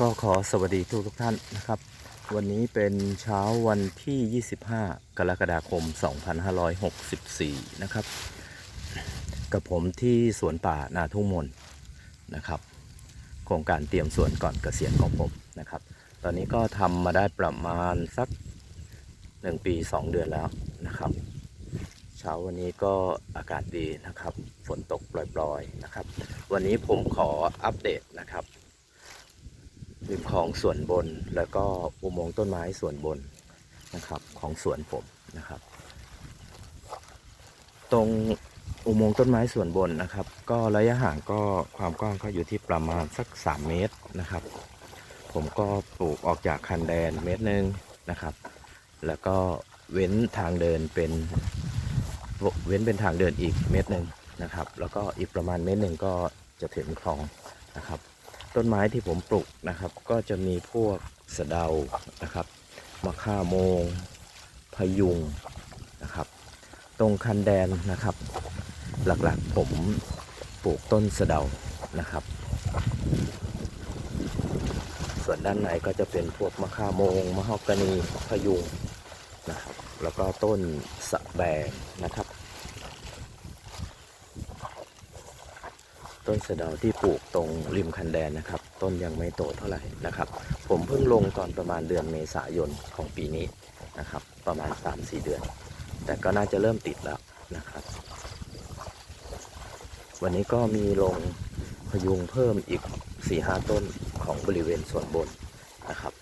ก็ขอสวัสดีทุกทุกท่านนะครับ วันนี้เป็นเช้าวันที่ 25 กรกฎาคม 2564 นะครับ กับผมที่สวนป่านาทุ่งมนนะครับ โครงการเตรียมสวนก่อนเกษียณของผมนะครับ ตอนนี้ก็ทำมาได้ประมาณสัก 1 ปี 2 เดือนแล้วนะครับ เช้าวันนี้ก็อากาศดีนะครับ ฝนตกปล่อยๆนะครับ วันนี้ผมขออัปเดตนะครับ ริมของส่วนบนแล้วก็อุโมงค์ต้นไม้ส่วนบนนะครับของสวนผมนะครับ ตรงอุโมงค์ต้นไม้ส่วนบนนะครับ ก็ระยะห่างก็ความกว้างก็อยู่ที่ประมาณสัก 3 เมตรนะครับ ผมก็ปลูกออกจากคันแดนเมตรหนึ่งนะครับ แล้วก็เว้นทางเดินเป็นเว้นเป็นทางเดินอีกเมตรหนึ่งนะครับ แล้วก็อีกประมาณเมตรหนึ่งก็จะถึงคลองนะครับ ต้นไม้ที่ผมปลูกนะครับ ก็จะมีพวกสะเดานะครับมะข่าโมง พยุงนะครับ ตรงคันแดนนะครับ หลักๆผมปลูกต้นสะเดานะครับ ส่วนด้านในก็จะเป็นพวกมะข่าโมงมะฮอกกานีพยุงนะครับ แล้วก็ต้นสะแบงนะครับ ต้นสะเดาที่ปลูกตรงริมคันแดนนะครับ ต้นยังไม่โตเท่าไหร่นะครับ ผมเพิ่งลงตอนประมาณเดือนเมษายนของปีนี้นะครับ ประมาณ 3-4 เดือน แต่ก็น่าจะเริ่มติดแล้วนะครับ วันนี้ก็มีลงพยุงเพิ่มอีก 4-5 ต้นของบริเวณส่วนบนนะครับ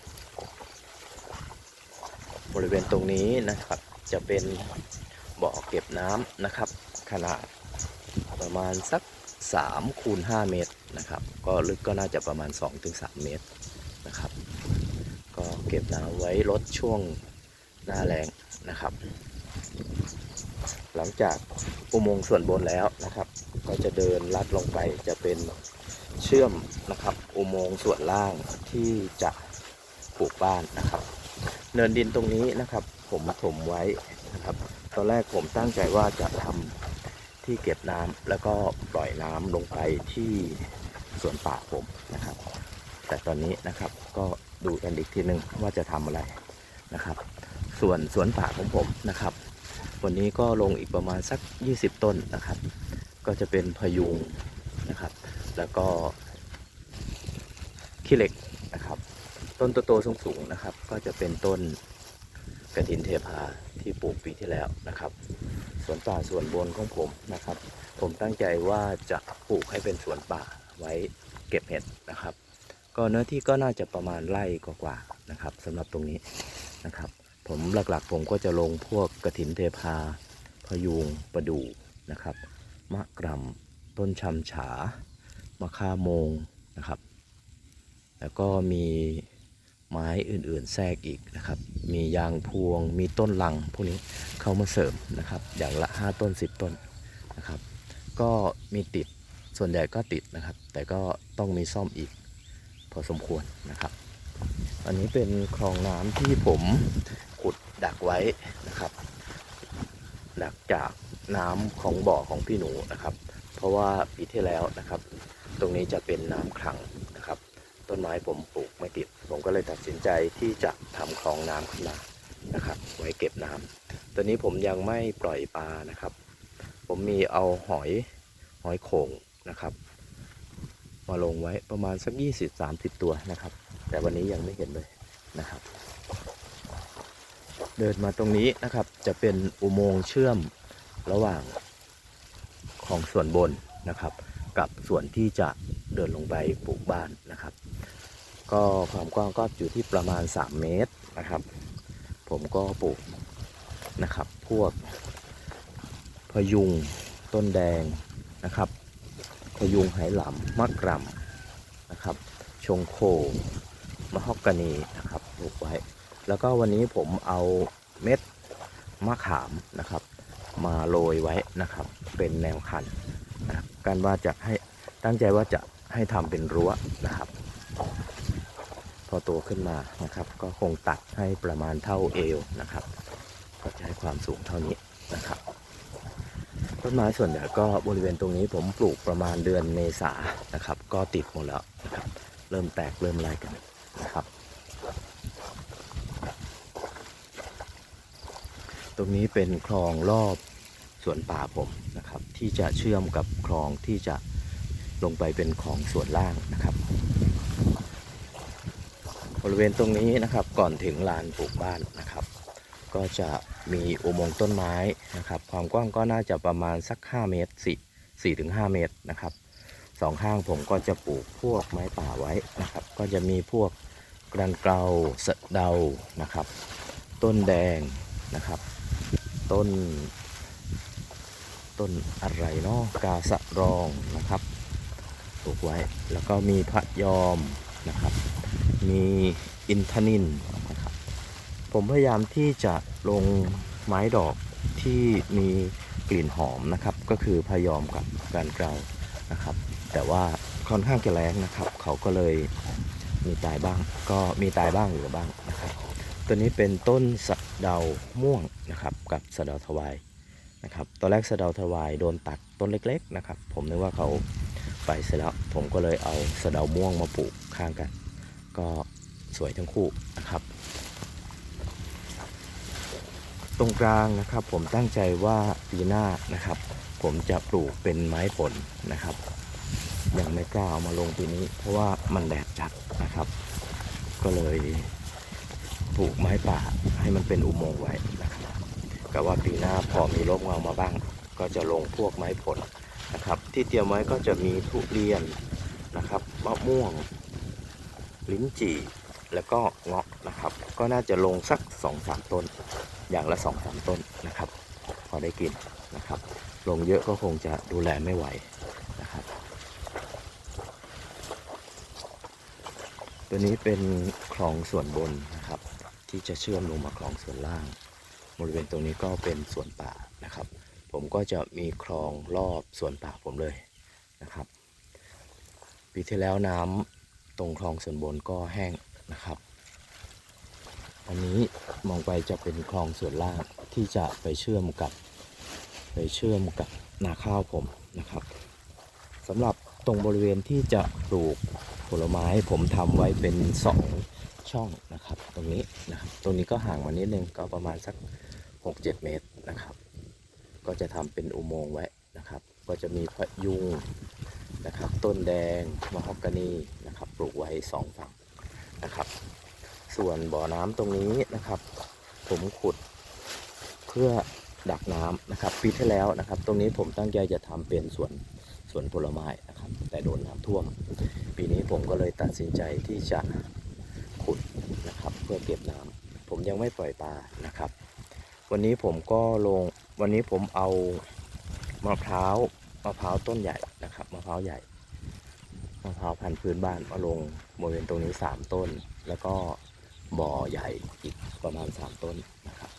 บริเวณตรงนี้นะครับจะเป็นบ่อเก็บน้ำนะครับ ขนาดประมาณสัก 3คูณ5เมตรนะครับ ก็ลึกก็น่าจะประมาณ 2-3 เมตรนะครับ ก็เก็บน้ำไว้ลดช่วงหน้าแรงนะครับ หลังจากอุโมงค์ส่วนบนแล้วนะครับ ก็จะเดินลัดลงไปจะเป็นเชื่อมนะครับ อุโมงค์ส่วนล่างที่จะปลูกบ้านนะครับ เนินดินตรงนี้นะครับ ผมถมไว้นะครับ ตอนแรกผมตั้งใจว่าจะทำ ที่เก็บน้ำแล้วก็ปล่อยน้ำลงไปที่สวนป่าผมนะครับ แต่ตอนนี้นะครับก็ดูกันอีกทีหนึ่งว่าจะทำอะไรนะครับ ส่วนสวนป่าของผมนะครับ วันนี้ก็ลงอีกประมาณสัก 20 ต้นนะครับ ก็จะเป็นพยุงนะครับ แล้วก็ขี้เหล็กนะครับ ต้นโตๆสูงๆนะครับ ก็จะเป็นต้นกระถินเทพาที่ปลูกปีที่แล้วนะครับ วนป่าส่วนบนของผมนะครับ ผมตั้งใจว่าจะปลูกให้เป็นสวนป่าไว้เก็บเห็ดนะครับ ก็เนื้อที่ก็น่าจะประมาณไร่กว่าๆนะครับสำหรับตรงนี้นะครับ ผมหลักๆผมก็จะลงพวกกระถินเทพา พยุงประดู่นะครับ มะกรำต้นชำฉามะข่าโมงนะครับ แล้วก็มี ไม้อื่นๆ แทรกอีกนะครับ มียางพวง มีต้นลังพวกนี้เข้ามาเสริมนะครับ อย่างละ 5 ต้น 10 ต้นนะครับ ก็มีติด ส่วนใหญ่ก็ติดนะครับ แต่ก็ต้องมีซ่อมอีกพอสมควรนะครับ อันนี้เป็นคลองน้ำที่ผมขุดดักไว้นะครับ ดักจากน้ำของบ่อของพี่หนูนะครับ เพราะว่าปีที่แล้วนะครับ ตรงนี้จะเป็นน้ำคลังนะครับ ต้นไม้ผมปลูกไม่ติด ก็เลยตัดสินใจที่จะทำคลองน้ำขึ้นมานะครับ ไว้เก็บน้ำตอนนี้ผมยังไม่ปล่อยปลานะครับ ผมมีเอาหอยหอยโข่งนะครับ มาลงไว้ประมาณสัก 20-30 ตัวนะครับ แต่วันนี้ยังไม่เห็นเลยนะครับ เดินมาตรงนี้นะครับจะเป็นอุโมงค์เชื่อมระหว่างของส่วนบนนะครับ กับส่วนที่จะเดินลงไปปลูกบ้านนะครับ ก็ความกว้างก็อยู่ที่ประมาณ 3 เมตรนะครับ ผมก็ปลูกนะครับ พวกพยุงต้นแดงนะครับ พยุงไหหลำมะกรำนะครับ ชงโคมะฮอกกานีนะครับปลูกไว้ แล้วก็วันนี้ผมเอาเม็ดมะขามนะครับ มาโรยไว้นะครับ เป็นแนวคันนะครับการว่าจะให้ตั้งใจว่าจะให้ทำเป็นรั้วนะครับ พอโตขึ้นมานะครับ ก็คงตัดให้ประมาณเท่าเอวนะครับ ก็จะให้ความสูงเท่านี้นะครับ ต้นไม้ส่วนใหญ่ก็บริเวณตรงนี้ผมปลูกประมาณเดือนเมษานะครับ ก็ติดหมดแล้วนะครับ เริ่มแตกเริ่มไล่กันนะครับ ตรงนี้เป็นคลองรอบสวนป่าผมนะครับ ที่จะเชื่อมกับคลองที่จะลงไปเป็นของส่วนล่างนะครับ บริเวณตรงนี้นะครับก่อนถึงลานปลูกบ้านนะครับ ก็จะมีอุโมงค์ต้นไม้นะครับ ความกว้างก็น่าจะประมาณสัก 5 เมตร4 4ถึง5เมตรนะครับสองข้างผมก็จะปลูกพวกไม้ป่าไว้นะครับ ก็จะมีพวกกรันเกลาสะเดานะครับ ต้นแดงนะครับ ต้น ต้นอะไรเนาะกาสะรองนะครับปลูกไว้แล้วก็มีพะยอมนะครับ มีอินทนินนะครับผมพยายามที่จะลงไม้ดอกที่มีกลิ่นหอมนะครับ ก็คือพยอมกับการเกลานะครับ แต่ว่าค่อนข้างจะแรงนะครับ เขาก็เลยมีตายบ้าง ก็มีตายบ้างเหลือบ้างนะครับ ตัวนี้เป็นต้นสะเดาม่วงนะครับ กับสะเดาทวายนะครับ ตอนแรกสะเดาทวายโดนตัดต้นเล็ก ๆ นะครับ ผมนึกว่าเขาไปเสร็จแล้ว ผมก็เลยเอาสะเดาม่วงมาปลูกข้างกัน ก็สวยทั้งคู่นะครับ ตรงกลางนะครับผมตั้งใจว่าปีหน้านะครับ ผมจะปลูกเป็นไม้ผลนะครับ ยังไม่กล้าเอามาลงปีนี้ เพราะว่ามันแดดจัดนะครับ ก็เลยปลูกไม้ป่าให้มันเป็นอุโมงค์ไว้นะครับกะว่าปีหน้าพอมีร่มเงามาบ้าง ก็จะลงพวกไม้ผลนะครับ ที่เตรียมไว้ก็จะมีทุเรียนนะครับมะม่วง ลิ้นจี่ แล้วก็เงาะนะครับ ก็น่าจะลงสัก2อสามต้น อย่างละ2อสามต้นนะครับ พอได้กินนะครับ ลงเยอะก็คงจะดูแลไม่ไหวนะครับ ตัวนี้เป็นคลองส่วนบนนะครับ ที่จะเชื่อมลงมาคลองส่วนล่างบริเวณตรงนี้ก็เป็นสวนป่านะครับ ผมก็จะมีคลองรอบสวนป่าผมเลยนะครับ ปีที่แล้วน้ำ ตรงคลองส่วนบนก็แห้งนะครับ อันนี้มองไปจะเป็นคลองส่วนล่างที่จะไปเชื่อมกับไปเชื่อมกับนาข้าวผมนะครับสำหรับตรงบริเวณที่จะปลูกผลไม้ผมทำไว้เป็นสองช่องนะครับ ตรงนี้นะครับตรงนี้ก็ห่างมานิดนึงก็ประมาณสัก 6-7 เมตรนะครับ ก็จะทำเป็นอุโมงค์ไว้นะครับ ก็จะมีพยุง นะครับ ต้นแดงมะฮอกกานีนะครับ ปลูกไว้สองฝั่งนะครับ ส่วนบ่อน้ำตรงนี้นะครับ ผมขุดเพื่อดักน้ำนะครับปีที่แล้วนะครับ ตรงนี้ผมตั้งใจจะทำเป็นสวนสวนผลไม้นะครับ แต่โดนน้ำท่วม ปีนี้ผมก็เลยตัดสินใจที่จะขุดนะครับ เพื่อเก็บน้ำผมยังไม่ปล่อยปลานะครับ วันนี้ผมก็ลงวันนี้ผมเอามะพร้าวมะพร้าวต้นใหญ่นะครับะพร้าวใหญ่มะพร้าวพันธุ์พื้นบ้านมาลงบริเวณตรงนี้สามต้น แล้วก็บ่อใหญ่อีกประมาณสามต้นนะครับ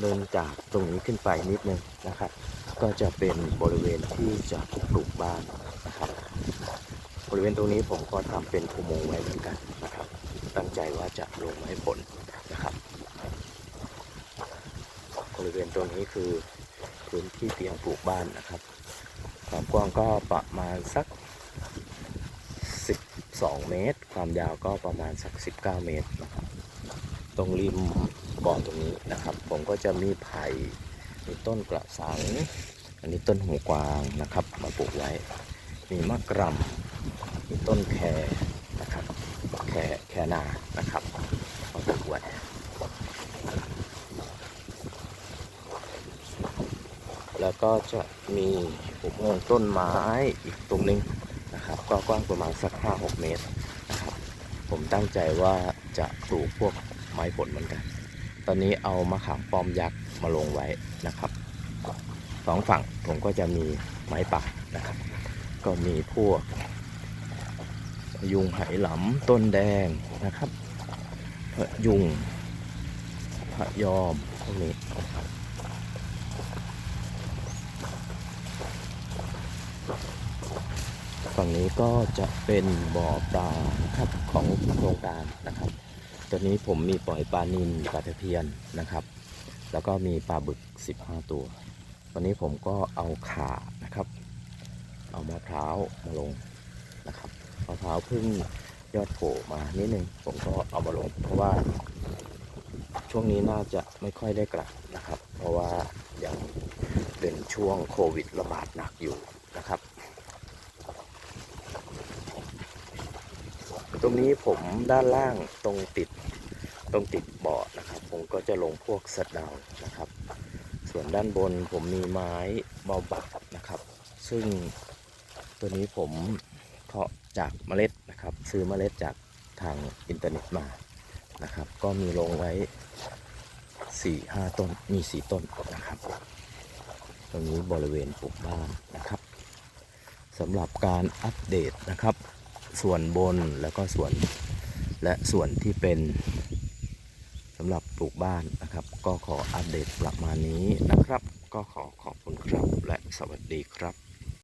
เดินจากตรงนี้ขึ้นไปนิดนึงนะครับ ก็จะเป็นบริเวณที่จะปลูกบ้านนะครับ บริเวณตรงนี้ผมก็ทำเป็นอุโมงค์ไว้เหมือนกันนะครับ ตั้งใจว่าจะลงไม้ผลนะค ริเวณตรงนี้คือพื้นที่เตรียมปลูกบ้านนะครับ ความกว้างก็ประมาณสัก 12 เมตร ความยาวก็ประมาณสัก 19 เมตรนะครับ ตรงริมบ่อตรงนี้นะครับ ผมก็จะมีไผ่มีต้นกระสัง อันนี้ต้นหูกวางนะครับ มาปลูกไว้ มีมะกร่ำมีต้นแครนะครับ แครแครนานะครับมาปลูกไว้ แล้วก็จะมีอุโมงค์ต้นไม้อีกตรงหนึงนะครับ ก็กว้างประมาณสัก5-6เมตรนะครับ ผมตั้งใจว่าจะปลูกพวกไม้ผลเหมือนกัน ตอนนี้เอามะขามป้อมยักษ์มาลงไว้นะครับสองฝั่งผมก็จะมีไม้ป่านะครับ ก็มีพวกยุงไหหลำต้นแดงนะครับพะยุงพะยอมพวกนี้นะครับ ฝั่งนี้ก็จะเป็นบ่อปลานะครับของโครงการนะครับ ตัวนี้ผมมีปล่อยปลานิลปลาตะเพียนนะครับ แล้วก็มีปลาบึก 15 ตัว วันนี้ผมก็เอาขานะครับ เอามะพร้าวมาลงนะครับมะพร้าวเพิ่งยอดโผล่มานิดนึงผมก็เอามาลง เพราะว่า ช่วงนี้น่าจะไม่ค่อยได้กลับนะครับ เพราะว่ายังเป็นช่วงโควิดระบาดหนักอยู่นะครับ ตรงนี้ผมด้านล่างตรงติดตรงติดเบาะนะครับ ผมก็จะลงพวกสะเดานะครับ ส่วนด้านบนผมมีไม้เบาบักนะครับ ซึ่งตัวนี้ผมเพาะจากเมล็ดนะครับ ซื้อเมล็ดจากทางอินเทอร์เน็ตมานะครับ ก็มีลงไว้สี่ห้าต้นมีสี่ต้นนะครับ ตรงนี้บริเวณปลูกบ้านนะครับสำหรับการอัปเดตนะครับ ส่วนบนแล้วก็ส่วนและส่วนที่เป็นสำหรับปลูกบ้านนะครับ ก็ขออัปเดตประมาณนี้นะครับ ก็ขอขอบคุณครับและสวัสดีครับ